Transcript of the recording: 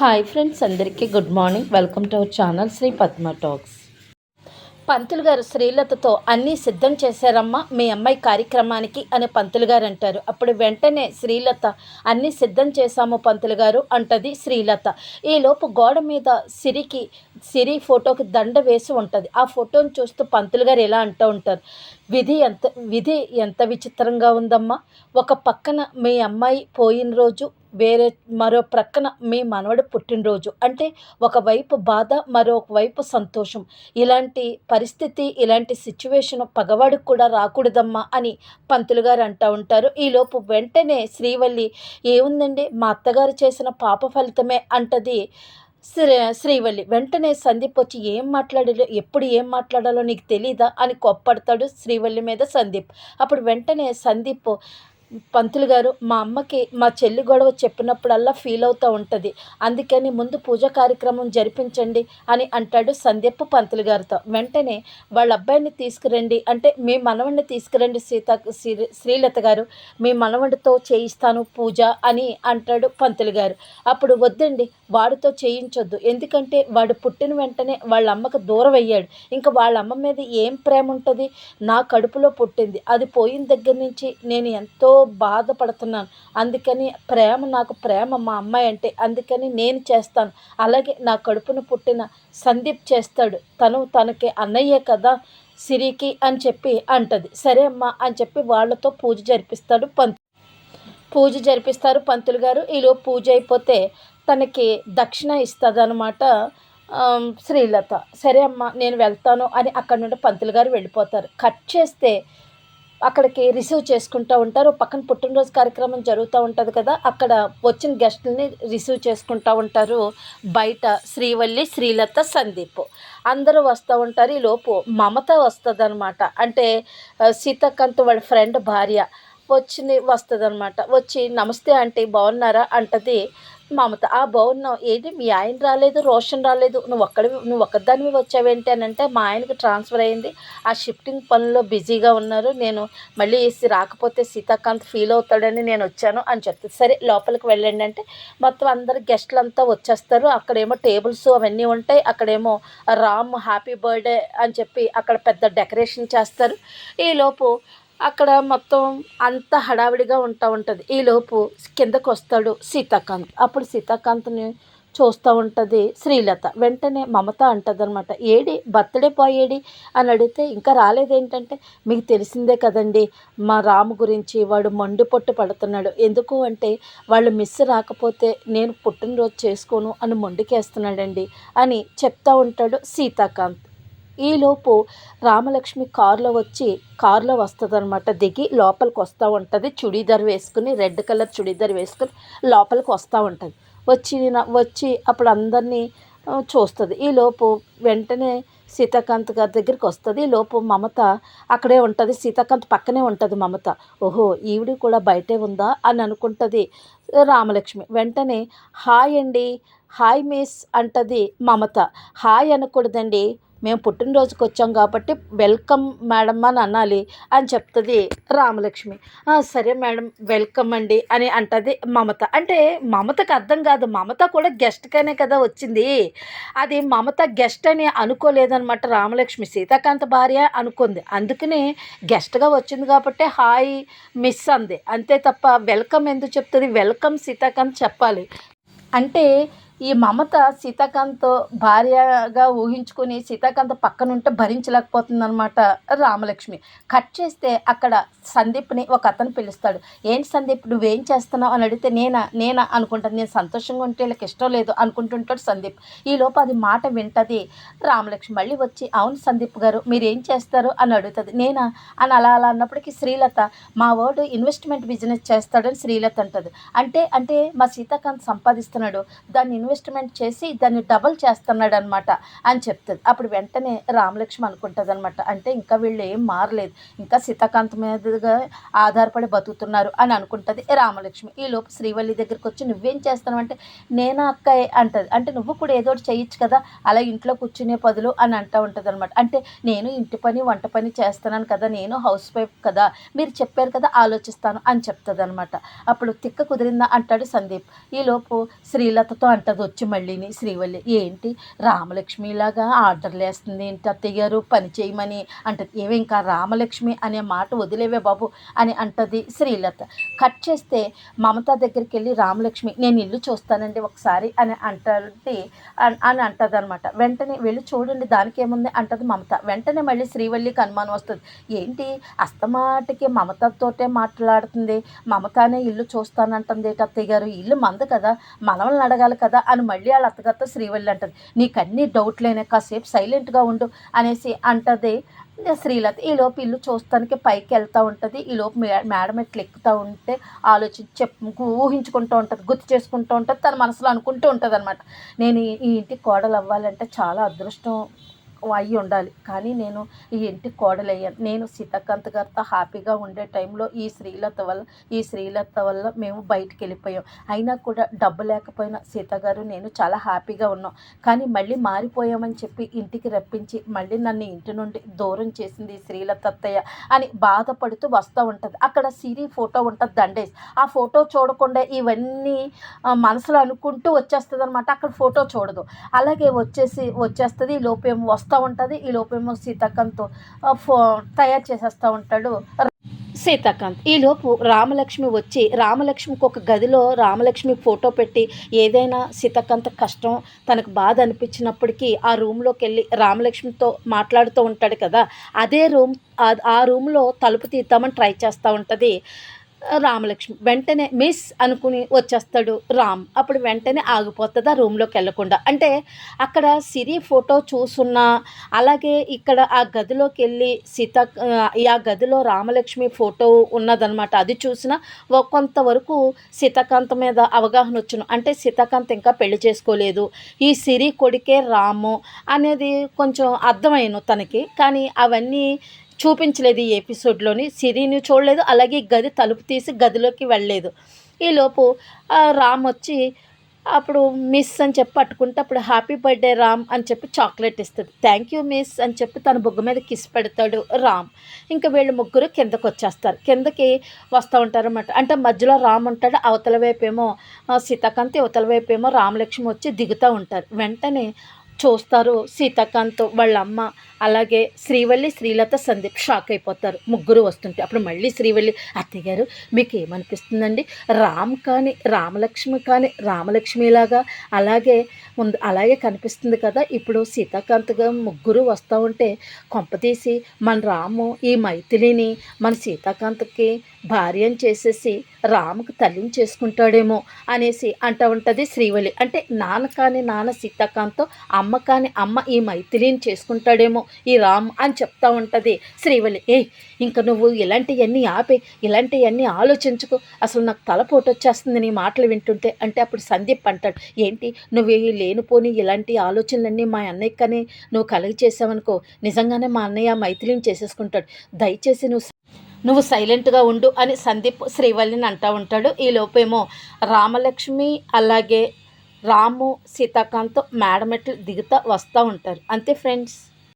Hi friends అందరికీ good morning. Welcome to our channel Shri Padma talks. పంతులు గారు శ్రీలతతో అన్నీ సిద్ధం చేశారమ్మా మీ అమ్మాయి కార్యక్రమానికి అని పంతులు గారు అంటారు. అప్పుడు వెంటనే శ్రీలత అన్నీ సిద్ధం చేశాము పంతులు గారు అంటది శ్రీలత ఈలోపు గోడ మీద సిరికి సిరి ఫోటోకి దండ వేసి ఉంటుంది. ఆ ఫోటోని చూస్తూ పంతులు గారు ఎలా అంటూ ఉంటారు. విధి ఎంత విధి ఎంత విచిత్రంగా ఉందమ్మా. ఒక పక్కన మీ అమ్మాయి పోయిన రోజు వేరే మరో ప్రక్కన మీ మనవడు పుట్టినరోజు. అంటే ఒకవైపు బాధ మరొకవైపు సంతోషం. ఇలాంటి పరిస్థితి ఇలాంటి సిచ్యువేషన్ పగవాడికి కూడా రాకూడదమ్మా అని పంతులు గారు అంటూ ఉంటారు. ఈలోపు వెంటనే శ్రీవల్లి ఏముందండి? మా అత్తగారు చేసిన పాప ఫలితమే అంటది. శ్రీ శ్రీవల్లి వెంటనే సందీప్ వచ్చి ఏం మాట్లాడాలో ఎప్పుడు ఏం మాట్లాడాలో నీకు తెలీదా అని కొప్పడతాడు శ్రీవల్లి మీద సందీప్. అప్పుడు వెంటనే సందీప్ పంతులు గారు మా అమ్మకి మా చెల్లి గొడవ చెప్పినప్పుడల్లా ఫీల్ అవుతూ ఉంటుంది. అందుకని ముందు పూజ కార్యక్రమం జరిపించండి అని అంటాడు సందీప్ పంతులు గారితో. వెంటనే వాళ్ళ అబ్బాయిని తీసుకురండి అంటే మీ మనవడిని తీసుకురండి సీత శ్రీ- శ్రీలత గారు. మీ మనవడితో చేయిస్తాను పూజ అని అంటాడు పంతులు గారు. అప్పుడు వద్దండి వాడితో చేయించొద్దు. ఎందుకంటే వాడు పుట్టిన వెంటనే వాళ్ళ అమ్మకు దూరం అయ్యాడు. ఇంకా వాళ్ళ అమ్మ మీద ఏం ప్రేమ ఉంటుంది? నా కడుపులో పుట్టింది. అది పోయిన దగ్గర నుంచి నేను ఎంతో బాధపడుతున్నాను. అందుకని ప్రేమ నాకు ప్రేమ మా అమ్మాయి అంటే అందుకని నేను చేస్తాను. అలాగే నా కడుపును పుట్టిన సందీప్ చేస్తాడు. తను తనకి అన్నయ్యే కదా సిరికి అని చెప్పి అంటది. సరే అమ్మా అని చెప్పి వాళ్ళతో పూజ జరిపిస్తాడు పంత్ పూజ జరిపిస్తారు పంతులు గారు. ఈలో పూజ అయిపోతే తనకి దక్షిణ ఇస్తుందన్నమాట శ్రీలత. సరే అమ్మా నేను వెళ్తాను అని అక్కడ నుండి పంతులు గారు వెళ్ళిపోతారు. కట్ చేస్తే అక్కడికి రిసీవ్ చేసుకుంటూ ఉంటారు. పక్కన పుట్టినరోజు కార్యక్రమం జరుగుతూ ఉంటుంది కదా అక్కడ వచ్చిన గెస్టుల్ని రిసీవ్ చేసుకుంటూ ఉంటారు. బయట శ్రీవల్లి శ్రీలత సందీప్ అందరూ వస్తూ ఉంటారు. ఈ లోపు మమత వస్తుంది అనమాట అంటే ఆ, సీతాకాంత్ వాళ్ళ ఫ్రెండ్ భార్య వచ్చి వస్తుంది అనమాట వచ్చి నమస్తే అంటే బాగున్నారా? అంటది. మమత ఆ బాగున్నావు. ఏంటి? మీ ఆయన రాలేదు రోషన్ రాలేదు. నువ్వు ఒక్కడి నువ్వు ఒక్కదానివి వచ్చావేంటి అని అంటే మా ఆయనకి ట్రాన్స్ఫర్ అయింది. ఆ షిఫ్టింగ్ పనుల్లో బిజీగా ఉన్నారు. నేను మళ్ళీ వేసి రాకపోతే సీతాకాంత్ ఫీల్ అవుతాడని నేను వచ్చాను అని చెప్తుంది. సరే లోపలికి వెళ్ళండి అంటే మొత్తం అందరు గెస్ట్లు అంతా వచ్చేస్తారు. అక్కడేమో టేబుల్స్ అవన్నీ ఉంటాయి. అక్కడేమో రామ్ హ్యాపీ బర్త్డే అని చెప్పి అక్కడ పెద్ద డెకరేషన్ చేస్తారు. ఈలోపు అక్కడ మొత్తం అంత హడావిడిగా ఉంటా ఉంటుంది. ఈలోపు కిందకు వస్తాడు సీతాకాంత్. అప్పుడు సీతాకాంత్ని చూస్తూ ఉంటుంది శ్రీలత. వెంటనే మమత అంటుంది అనమాట ఏడి బర్త్డే పోయేడి ఏడి? అని అడిగితే ఇంకా రాలేదేంటంటే మీకు తెలిసిందే కదండి మా రాము గురించి వాడు మండు పొట్టు పడుతున్నాడు. ఎందుకు అంటే వాళ్ళు మిస్ రాకపోతే నేను పుట్టినరోజు చేసుకోను అని మొండికేస్తున్నాడండి అని చెప్తా ఉంటాడు సీతాకాంత్. ఈలోపు రామలక్ష్మి కారులో వచ్చి కారులో వస్తుంది దిగి లోపలికి వస్తూ ఉంటుంది. చుడీదార్ వేసుకుని రెడ్ కలర్ చుడీదార్ వేసుకుని లోపలికి వస్తూ ఉంటుంది. వచ్చి వచ్చి అప్పుడు అందరినీ చూస్తుంది. ఈలోపు వెంటనే సీతాకాంత్ గారి దగ్గరికి వస్తుంది. లోపు మమత అక్కడే ఉంటుంది. సీతాకాంత్ పక్కనే ఉంటుంది మమత. ఓహో ఈవిడ కూడా బయటే ఉందా అని అనుకుంటుంది రామలక్ష్మి. వెంటనే హాయ్ అండి. హాయ్ మిస్ అంటది మమత. హాయ్ అనకూడదండి. మేము పుట్టినరోజుకి వచ్చాం కాబట్టి వెల్కమ్ మేడం అని అనాలి అని చెప్తుంది రామలక్ష్మి. సరే మేడం వెల్కమ్ అండి అని అంటది మమత. అంటే మమతకు అర్థం కాదు మమత కూడా గెస్ట్గానే కదా వచ్చింది. అది మమత గెస్ట్ అని అనుకోలేదనమాట రామలక్ష్మి. సీతాకాంత భార్య అనుకుంది. అందుకనే గెస్ట్గా వచ్చింది కాబట్టి హాయ్ మిస్ అంది. అంతే తప్ప వెల్కమ్ ఎందుకు చెప్తుంది? వెల్కమ్ సీతాకాంత్ చెప్పాలి. అంటే ఈ మమత సీతాకాంత్ భార్యగా ఊహించుకుని సీతాకాంత్ పక్కనుంటే భరించలేకపోతుందనమాట భరించలేకపోతుంది అనమాట రామలక్ష్మి. కట్ చేస్తే అక్కడ సందీప్ని ఒక అతను పిలుస్తాడు. ఏంటి సందీప్ నువ్వేం చేస్తున్నావు? అని అడిగితే నేనా నేనా అనుకుంటాను. నేను సంతోషంగా ఉంటే వీళ్ళకి ఇష్టం లేదు అనుకుంటుంటాడు సందీప్. ఈ అది మాట వింటది రామలక్ష్మి. మళ్ళీ వచ్చి అవును సందీప్ గారు మీరేం చేస్తారు? అని అడుగుతుంది. నేనా? అని అలా అలా అన్నప్పటికీ శ్రీలత మా వాడు ఇన్వెస్ట్మెంట్ బిజినెస్ చేస్తాడని శ్రీలత అంటది. అంటే అంటే మా సీతాకాంత్ సంపాదిస్తున్నాడు. దాన్ని ఇన్వెస్ట్మెంట్ చేసి దాన్ని డబల్ చేస్తున్నాడు అనమాట అని చెప్తుంది. అప్పుడు వెంటనే రామలక్ష్మి అనుకుంటుంది అనమాట అంటే ఇంకా వీళ్ళు ఏం మారలేదు. ఇంకా సీతాకాంత్ మీదగా ఆధారపడి బతుకుతున్నారు అని అనుకుంటుంది రామలక్ష్మి. ఈ లోపు శ్రీవల్లి దగ్గరికి వచ్చి నువ్వేం చేస్తున్నావు? అంటే నేను అక్క? అంటది. అంటే నువ్వు కూడా ఏదో ఒకటి చేయొచ్చు కదా. అలా ఇంట్లో కూర్చునే పదులు అని అంటూ ఉంటుంది అనమాట అంటే నేను ఇంటి పని వంట పని చేస్తున్నాను కదా. నేను హౌస్ వైఫ్ కదా. మీరు చెప్పారు కదా ఆలోచిస్తాను అని చెప్తుంది అనమాట అప్పుడు తిక్క కుదిరిందా? అంటాడు సందీప్. ఈలోపు శ్రీలతతో అంటది. అది వచ్చి మళ్ళీని శ్రీవల్లి ఏంటి? రామలక్ష్మిలాగా ఆర్డర్లు వేస్తుంది ఏంటి అత్తయ్య గారు? పని చేయమని అంటది. ఏమి ఇంకా రామలక్ష్మి అనే మాట వదిలేవే బాబు అని అంటది శ్రీలత. కట్ చేస్తే మమత దగ్గరికి వెళ్ళి రామలక్ష్మి నేను ఇల్లు చూస్తానండి ఒకసారి అని అంటది అని అంటది అనమాట వెంటనే వెళ్ళి చూడండి దానికి ఏముంది అంటది మమత. వెంటనే మళ్ళీ శ్రీవల్లికి అనుమానం వస్తుంది. ఏంటి? అస్తమాటికి మమతతోటే మాట్లాడుతుంది. మమతానే ఇల్లు చూస్తానంటుంది అత్తయ్య గారు? ఇల్లు మంద కదా. మనవల్ని అడగాలి కదా అని మళ్ళీ వాళ్ళ అత్తగారితో శ్రీవల్లి అంటది. నీకు అన్ని డౌట్లేనే కాసేపు సైలెంట్గా ఉండు అనేసి అంటది. శ్రీలత ఈలోపు ఇల్లు చూస్తానికి పైకి వెళ్తూ ఉంటుంది. ఈ లోపు మేడం ఎట్లా ఎక్కుతూ ఉంటే ఆలోచించి చెప్పు ఊహించుకుంటూ ఉంటుంది. గుర్తు చేసుకుంటూ ఉంటుంది. తన మనసులో అనుకుంటూ ఉంటుంది అనమాట నేను ఈ ఈ ఇంటి కోడలు అవ్వాలంటే చాలా అదృష్టం. అయ్యి ఉండాలి. కానీ నేను ఈ ఇంటి కోడలయ్యాను. నేను సీతాకాంత్ గారితో హ్యాపీగా ఉండే టైంలో ఈ శ్రీలత వల్ల ఈ శ్రీలత వల్ల మేము బయటికి వెళ్ళిపోయాం. అయినా కూడా డబ్బు లేకపోయినా సీత గారు నేను చాలా హ్యాపీగా ఉన్నాం. కానీ మళ్ళీ మారిపోయామని చెప్పి ఇంటికి రప్పించి మళ్ళీ నన్ను ఇంటి నుండి దూరం చేసింది ఈ శ్రీలత అత్తయ్య అని బాధపడుతూ వస్తూ ఉంటుంది. అక్కడ సిరి ఫోటో ఉంటుంది దండేసి. ఆ ఫోటో చూడకుండా ఇవన్నీ మనసులో అనుకుంటూ వచ్చేస్తుంది అనమాట అక్కడ ఫోటో చూడదు. అలాగే వచ్చేసి వచ్చేస్తుంది ఈ లోపేమో వస్తూ ఉంటుంది. ఈ లోపేమో సీతాకాంత్ ఫో తయారు చేసేస్తూ ఉంటాడు. సీతాకాంత్ ఈలోపు రామలక్ష్మి వచ్చి రామలక్ష్మికి ఒక గదిలో రామలక్ష్మి ఫోటో పెట్టి ఏదైనా సీతాకాంత్ కష్టం తనకు బాధ అనిపించినప్పటికీ ఆ రూమ్లోకి వెళ్ళి రామలక్ష్మితో మాట్లాడుతూ ఉంటాడు కదా అదే రూమ్ ఆ రూమ్లో తలుపు తీద్దామని ట్రై చేస్తూ ఉంటుంది. రామలక్ష్మి. వెంటనే మిస్ అనుకుని వచ్చేస్తాడు రామ్. అప్పుడు వెంటనే ఆగిపోతుంది ఆ రూమ్లోకి వెళ్ళకుండా. అంటే అక్కడ సిరి ఫోటో చూసున్నా అలాగే ఇక్కడ ఆ గదిలోకి వెళ్ళి సీత ఆ గదిలో రామలక్ష్మి ఫోటో ఉన్నదనమాట అది చూసిన కొంతవరకు సీతాకాంత్ మీద అవగాహన వచ్చును అంటే సీతాకాంత్ ఇంకా పెళ్ళి చేసుకోలేదు. ఈ సిరి కొడుకే రాము అనేది కొంచెం అర్థమైను తనకి. కానీ అవన్నీ చూపించలేదు ఈ ఎపిసోడ్లోని. సిరిని చూడలేదు అలాగే గది తలుపు తీసి గదిలోకి వెళ్ళలేదు. ఈలోపు రామ్ వచ్చి అప్పుడు మిస్ అని చెప్పి పట్టుకుంటే అప్పుడు హ్యాపీ బర్త్డే రామ్ అని చెప్పి చాక్లెట్ ఇస్తుంది. థ్యాంక్ యూ మిస్ అని చెప్పి తన బొగ్గు మీద కిస్ పెడతాడు రామ్. ఇంకా వీళ్ళు ముగ్గురు కిందకు వచ్చేస్తారు. కిందకి వస్తూ ఉంటారు అన్నమాట అంటే మధ్యలో రామ్ ఉంటాడు అవతల వైపేమో ఆ, సీతాకాంత్ అవతల వైపేమో రామలక్ష్మి వచ్చి దిగుతూ ఉంటారు. వెంటనే చూస్తారు. సీతాకాంత్ వాళ్ళ అమ్మ అలాగే శ్రీవల్లి శ్రీలత సందీప్ షాక్ అయిపోతారు. ముగ్గురు వస్తుంటే అప్పుడు మళ్ళీ శ్రీవల్లి అత్తయ్య గారు మీకు ఏమనిపిస్తుందండి రామ్ కానీ రామలక్ష్మి కానీ రామలక్ష్మిలాగా అలాగే ఉంది అలాగే కనిపిస్తుంది కదా. ఇప్పుడు సీతాకాంత్గా ముగ్గురు వస్తూ ఉంటే కొంపతీసి మన రాము ఈ మైథిలిని మన సీతాకాంత్కి భార్యను చేసేసి రాముకు తల్లిని చేసుకుంటాడేమో అనేసి అంటూ ఉంటుంది శ్రీవల్లి. అంటే నాన్న కాని నాన్న సీతాకాంత్తో అమ్మ కాని అమ్మ ఈ మైథిలిని చేసుకుంటాడేమో ఈ రామ్ అని చెప్తా ఉంటుంది శ్రీవల్లి. ఏ ఇంకా నువ్వు ఇలాంటివన్నీ ఆపే ఇలాంటివన్నీ ఆలోచించుకో. అసలు నాకు తలపోటు వచ్చేస్తుంది నీ మాటలు వింటుంటే. అంటే అప్పుడు సందీప్ అంటాడు ఏంటి నువ్వు లేనిపోని ఇలాంటి ఆలోచనలన్నీ మా అన్నయ్య కానీ నువ్వు కలిగి చేసావనుకో. నిజంగానే మా అన్నయ్య ఆ మైథిలిని చేసేసుకుంటాడు. దయచేసి నువ్వు నువ్వు సైలెంట్గా ఉండు అని సందీప్ శ్రీవల్లిని అంటూ ఉంటాడు. ఈ లోపేమో రామలక్ష్మి అలాగే రాము సీతాకాంత్ మేడమెట్లు దిగుతా వస్తూ ఉంటారు. అంతే ఫ్రెండ్స్.